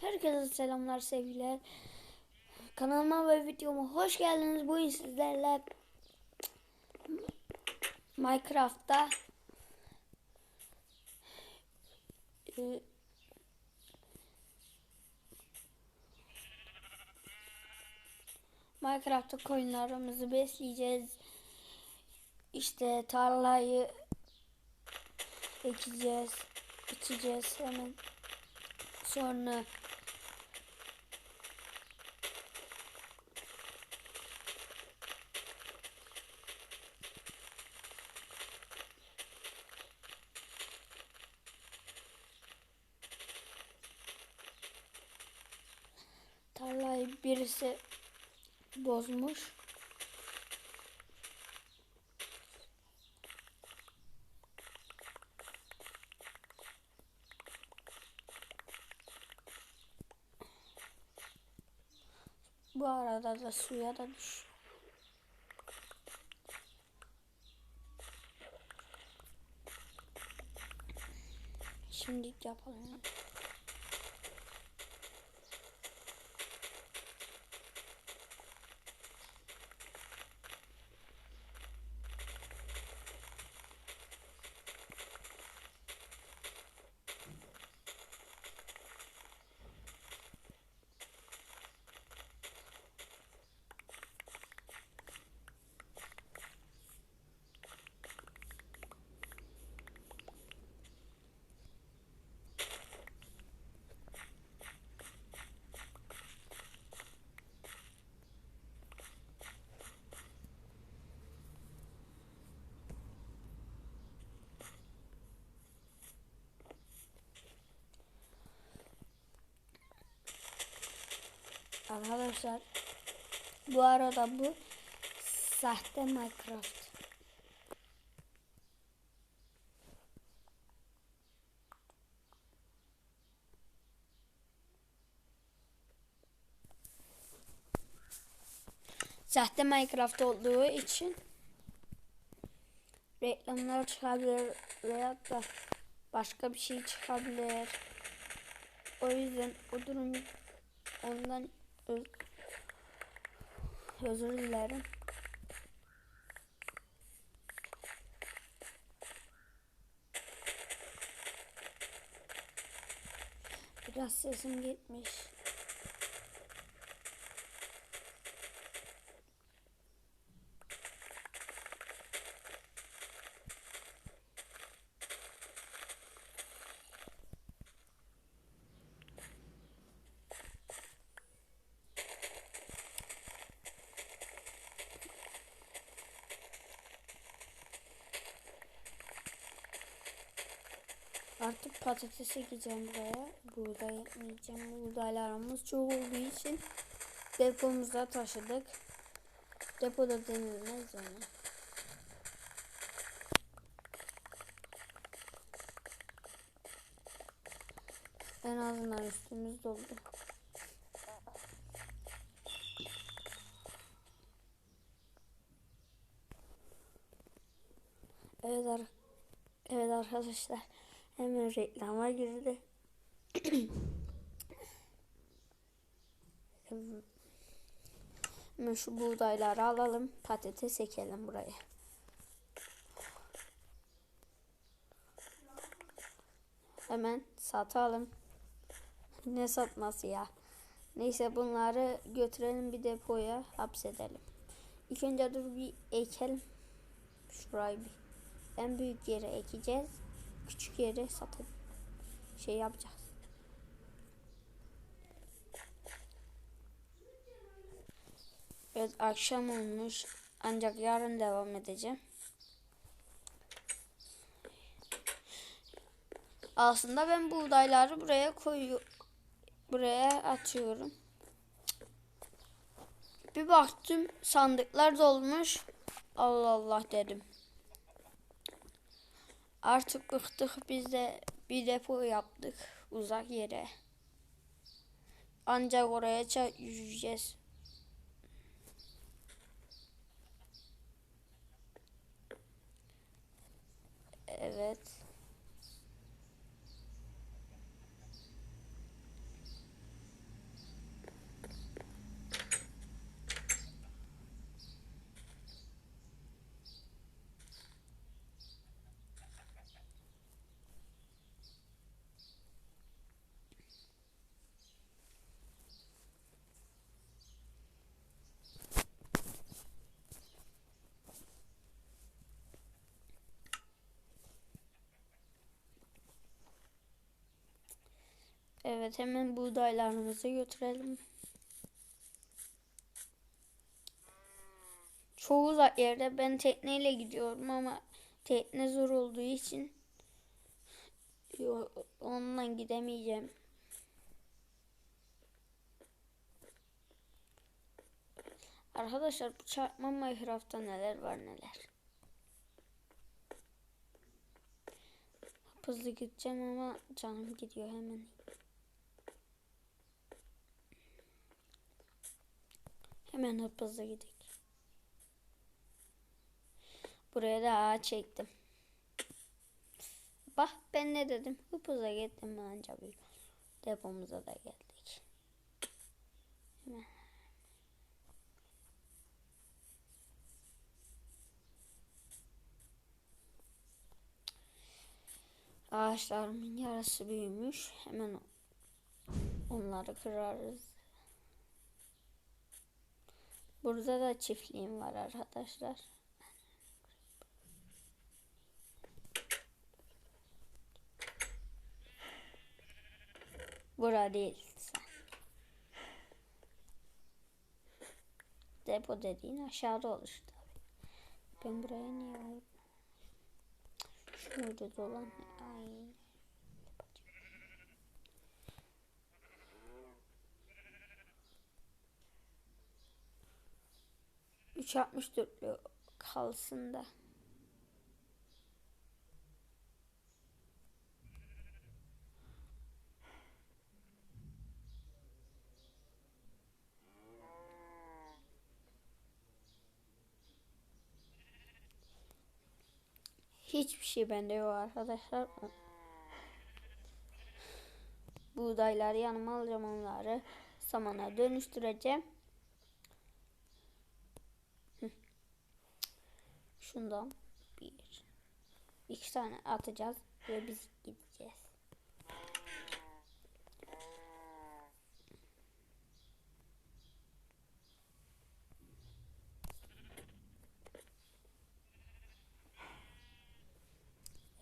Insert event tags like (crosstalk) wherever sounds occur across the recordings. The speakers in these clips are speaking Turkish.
Herkese selamlar sevgiler. Kanalıma ve videoma hoş geldiniz. Bugün sizlerle Minecraft'ta e, Minecraft'ta koyunlarımızı besleyeceğiz. İşte tarlayı ekeceğiz, biçeceğiz hemen. Sonra tarlayı birisi bozmuş. Bu arada da suya da düş. Şimdi yapalım. Arkadaşlar bu arada bu sahte Minecraft. Sahte Minecraft olduğu için reklamlar çıkabilir veya da başka bir şey çıkabilir. O yüzden o durum ondan özür dilerim. Biraz sesim gitmiş. Artık patates ekeceğim buraya. Buğday ekmeyeceğim. Buğdaylarımız çok olduğu için depomuza taşıdık. Depoda denilmez yani. En azından üstümüz doldu. Evet, ar evet arkadaşlar. Hemen reklama girdi. Hemen şu buğdayları alalım. Patates ekelim buraya. Hemen satalım. Ne satması ya. Neyse bunları götürelim bir depoya hapsedelim. İlk önce dur bir ekelim. Şurayı bir. En büyük yere ekeceğiz küçük yere satıp şey yapacağız. Evet akşam olmuş ancak yarın devam edeceğim. Aslında ben buğdayları buraya koyu buraya atıyorum. Bir baktım sandıklar dolmuş. Allah Allah dedim. Artık bıktık biz de bir depo yaptık uzak yere. Ancak oraya yürüyeceğiz. Evet. Evet hemen buğdaylarımızı götürelim. Çok uzak yerde ben tekneyle gidiyorum ama tekne zor olduğu için onunla gidemeyeceğim. Arkadaşlar bu çarpma Minecraft'ta neler var neler. Hızlı gideceğim ama canım gidiyor hemen. Hemen hızlı gidelim. Buraya da ağaç çektim. Bak ben ne dedim? Hıp hızlı gittim anca bir depomuza da geldik. Hemen. Ağaçlarımın yarısı büyümüş. Hemen onları kırarız. Burada da çiftliğim var arkadaşlar. Bura değil. Depo dediğin aşağıda olur tabii. Ben buraya niye alayım? Şurada dolan. Ay. Üç altmış dörtlü kalsın da. Hiçbir şey bende yok arkadaşlar. Buğdayları yanıma alacağım onları. Samana dönüştüreceğim. Şundan bir, iki tane atacağız ve biz gideceğiz.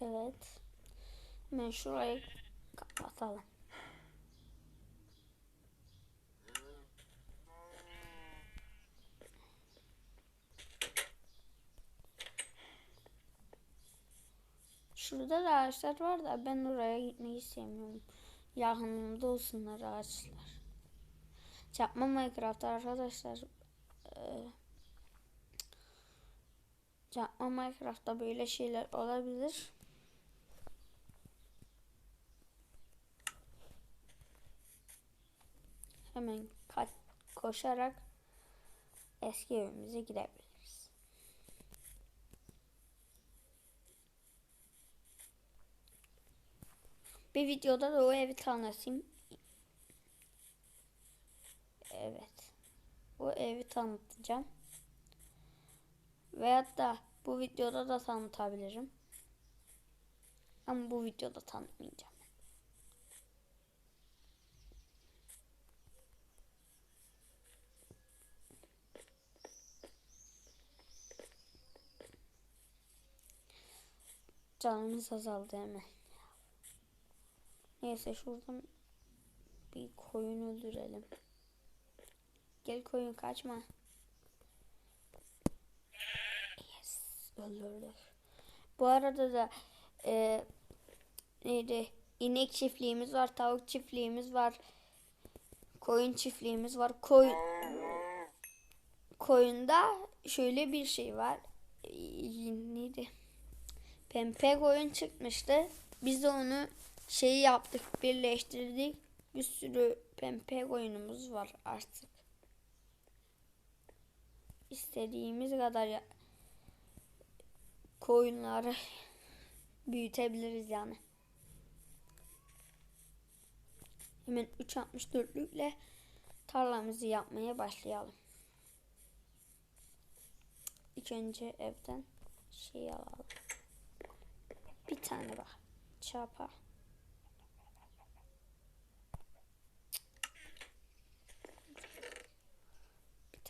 Evet. Hemen şurayı kapatalım. Şurada da ağaçlar var da ben oraya gitmeyi sevmiyorum. Yakınımda olsunlar ağaçlar. Çarpma Minecraft arkadaşlar. Ee, Çarpma Minecraft'ta böyle şeyler olabilir. Hemen koşarak eski evimize gidebiliriz. Bir videoda da o evi tanıtayım. Evet. O evi tanıtacağım. Veyahut da bu videoda da tanıtabilirim. Ama bu videoda tanıtmayacağım. Canımız azaldı hemen. Neyse şuradan bir koyun öldürelim. Gel koyun kaçma. Yes öldürdük. Bu arada da e, neydi? İnek çiftliğimiz var, tavuk çiftliğimiz var. Koyun çiftliğimiz var. Koyun koyunda şöyle bir şey var. E, neydi? Pempe koyun çıkmıştı. Biz de onu şey yaptık, birleştirdik. Bir sürü pempe koyunumuz var artık. İstediğimiz kadar koyunları büyütebiliriz yani. Hemen 3.64'lükle tarlamızı yapmaya başlayalım. İlk önce evden şey alalım. Bir tane bak. Çapa.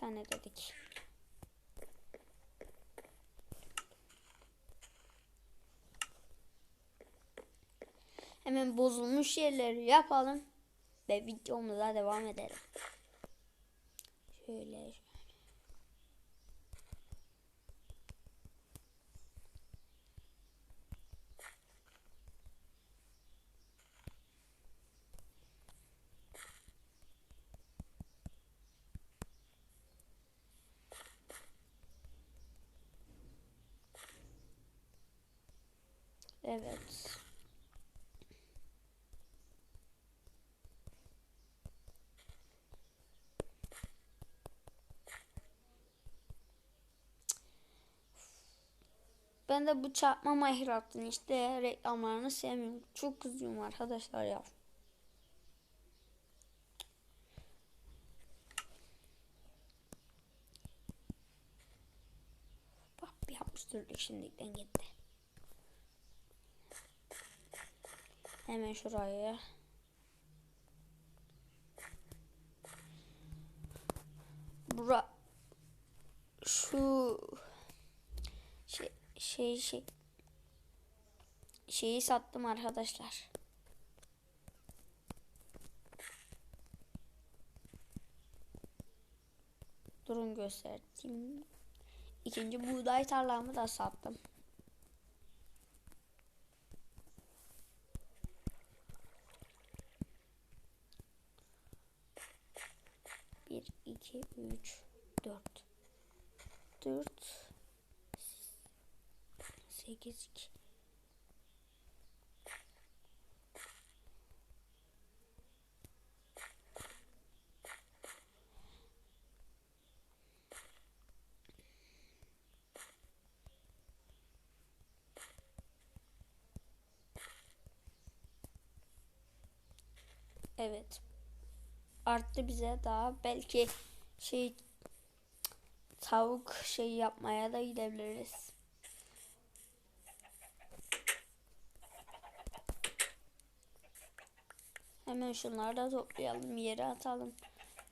Tane dedik. Hemen bozulmuş yerleri yapalım. ve videomuza devam edelim. Şöyle Evet. Ben de bu çarpma Minecraft'ın işte reklamlarını sevmiyorum. Çok kızıyorum arkadaşlar ya. Bak bir yapıştırdık şimdiden gitti. Hemen şuraya. Bura şu şey şey şey şeyi sattım arkadaşlar. Durun göstereyim. İkinci buğday tarlamı da sattım. Bir, iki, üç, dört. Dört. Sekiz, iki. Evet. Arttı bize daha belki şey tavuk şey yapmaya da gidebiliriz. Hemen şunları da toplayalım yere atalım.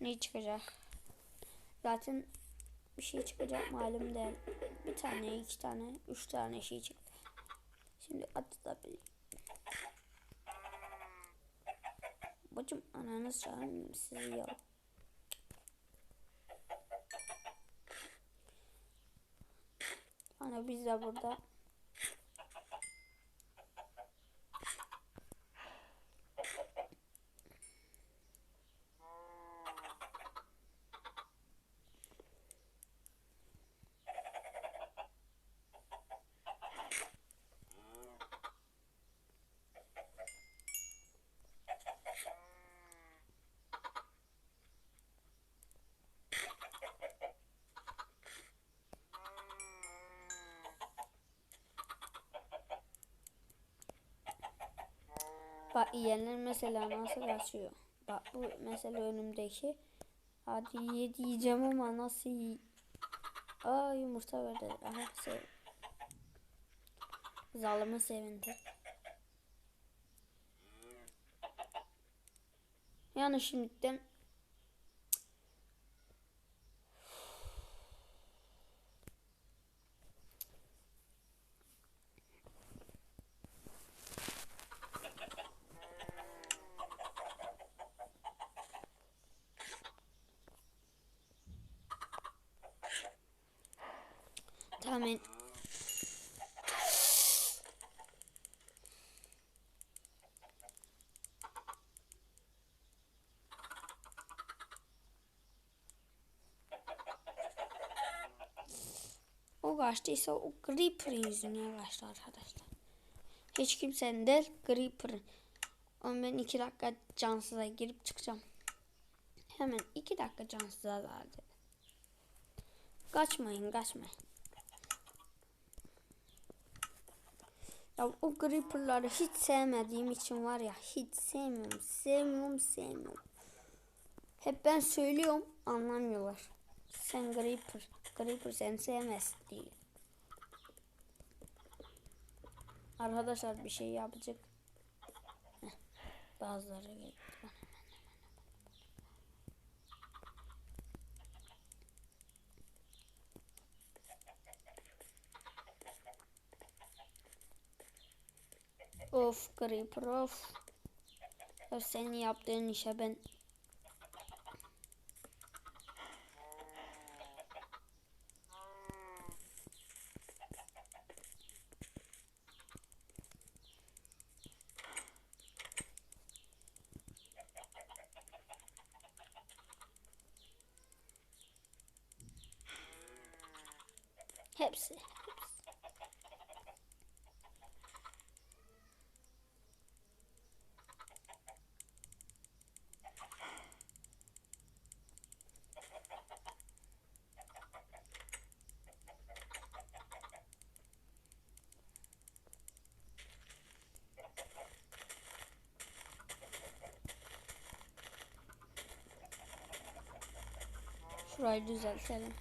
Ne çıkacak? Zaten bir şey çıkacak malum değil. Bir tane, iki tane, üç tane şey çıktı. Şimdi atabilirim. Bacım ananı çağırmıyorum sizi ya. Ana biz de burada. Bak yiyenler mesela nasıl kaçıyor. Bak bu mesela önümdeki. Hadi ye diyeceğim ama nasıl yi... Aa yumurta verdi. Aha sev. Zalımı sevindi. Yani şimdiden Tamam. O kaçtıysa o Creeper yüzüne kaçtı arkadaşlar. Hiç kimsenin değil Creeper'ın. Ama ben iki dakika cansıza girip çıkacağım. Hemen iki dakika cansıza dedi. Kaçmayın kaçmayın. Ya o Creeper'ları hiç sevmediğim için var ya hiç sevmiyorum. Sevmiyorum sevmiyorum. Hep ben söylüyorum anlamıyorlar. Sen Creeper. Creeper seni sevmez diye. Arkadaşlar bir şey yapacak. Heh, bazıları geldi Of Creeper of. Tabii senin yaptığın işe ben hepsi. Şurayı düzeltelim.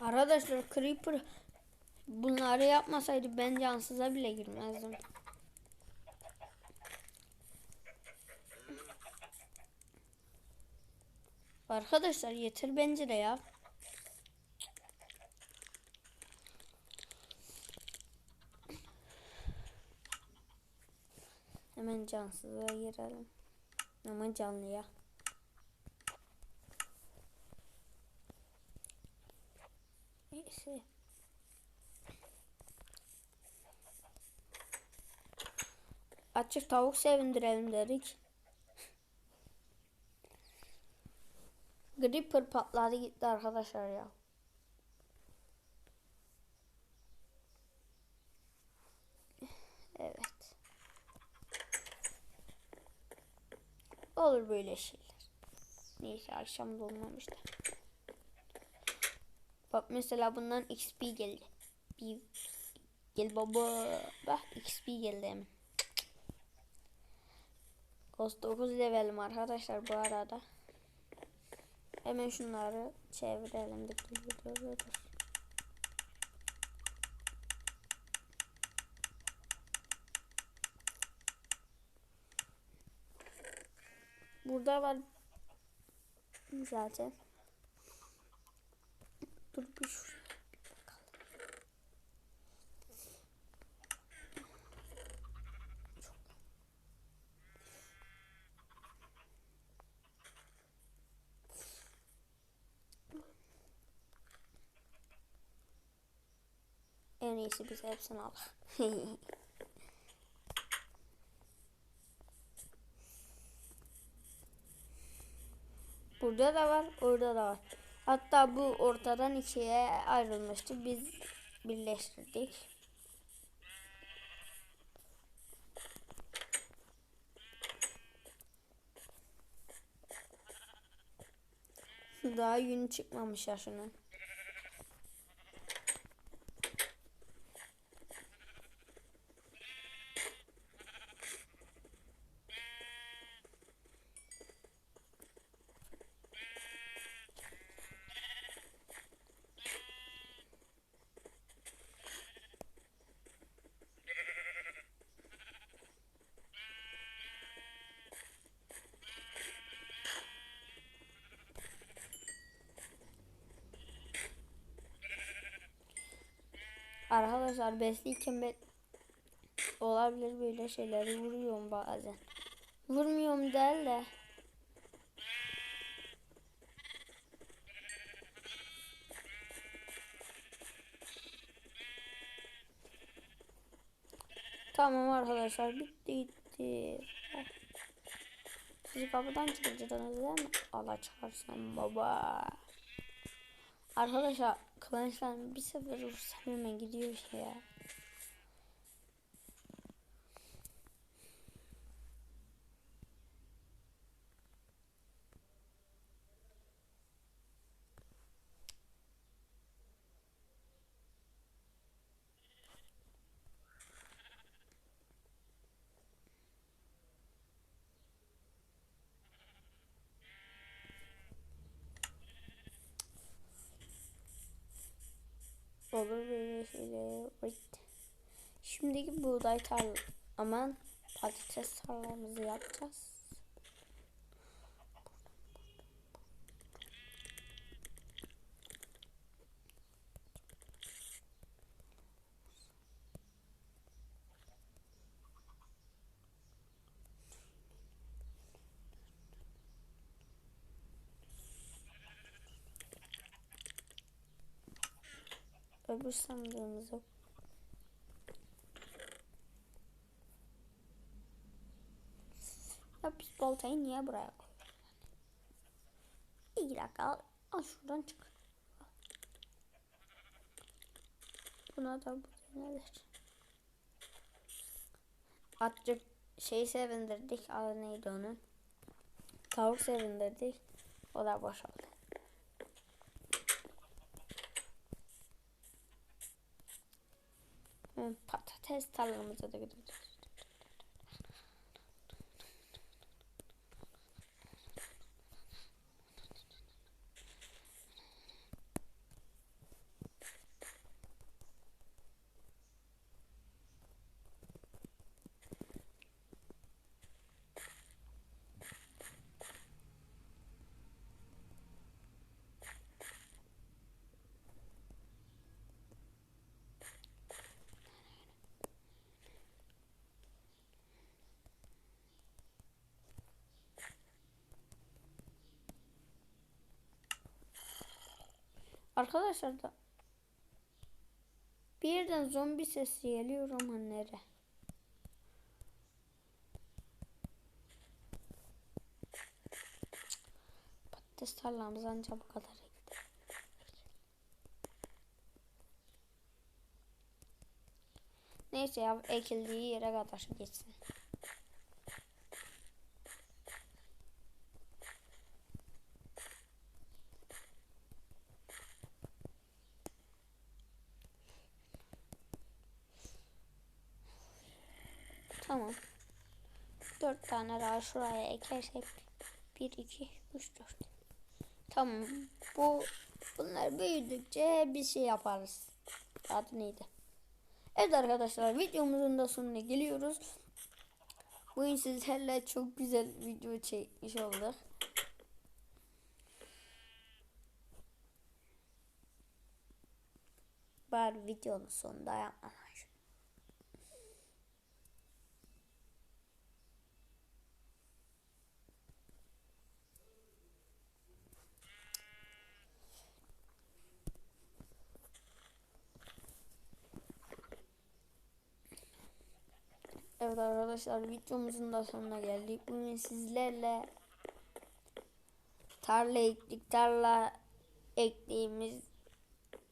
Arkadaşlar Creeper bunları yapmasaydı ben cansıza bile girmezdim. Arkadaşlar yeter bence de ya. Hemen cansıza girelim. Ama canlıya. Neyse. Açık tavuk sevindirelim dedik. Gripper patladı gitti arkadaşlar ya. Evet. Olur böyle şeyler. Neyse akşam da olmamıştı. Bak mesela bundan XP geldi. Bir gel baba. Bak XP geldi hemen. Ghost 9 levelim arkadaşlar bu arada. Hemen şunları çevirelim. Dur, dur, dur, dur, Burada var zaten. Dur bir şu. En iyisi biz hepsini al. (laughs) Burada da var, orada da var. Hatta bu ortadan ikiye ayrılmıştı. Biz birleştirdik. Daha yünü çıkmamış ya şunun. Arkadaşlar ben olabilir böyle şeyleri vuruyorum bazen. Vurmuyorum değil de. Tamam arkadaşlar bitti gitti. Siz kapıdan çıkacaksınız değil mi? Allah çıkarsın baba. Arkadaşlar kılıçlar bir sefer vursam hemen gidiyor şey ya. Olur böyle şeyler. Evet. Şimdiki buğday tarla aman patates tarlamızı yapacağız. Öbür sandığımızı Ya biz baltayı niye buraya koyuyoruz? İyi dakika al, al şuradan çık. Buna da bu nedir? Atçık şey sevindirdik. Adı neydi onun? Tavuk sevindirdik. O da boşaldı. Patates tarlamıza da gidiyoruz. Arkadaşlar da bir yerden zombi sesi geliyor ama nere? Patates tarlamız anca bu kadar ekti. Neyse ya ekildiği yere kadar geçsin. Tamam. Dört tane daha şuraya ekersek. Bir, iki, üç, dört. Tamam. Bu bunlar büyüdükçe bir şey yaparız. Adı neydi? Evet arkadaşlar videomuzun da sonuna geliyoruz. Bugün sizlerle çok güzel video çekmiş olduk. Bari videonun sonunda yapmam. Evet arkadaşlar videomuzun da sonuna geldik. Bugün sizlerle tarla ektik. Tarla ektiğimiz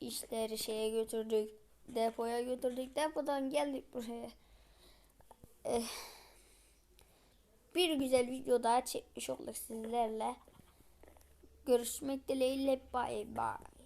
işleri şeye götürdük. Depoya götürdük. Depodan geldik buraya. Eh, bir güzel video daha çekmiş olduk sizlerle. Görüşmek dileğiyle. Bay bay.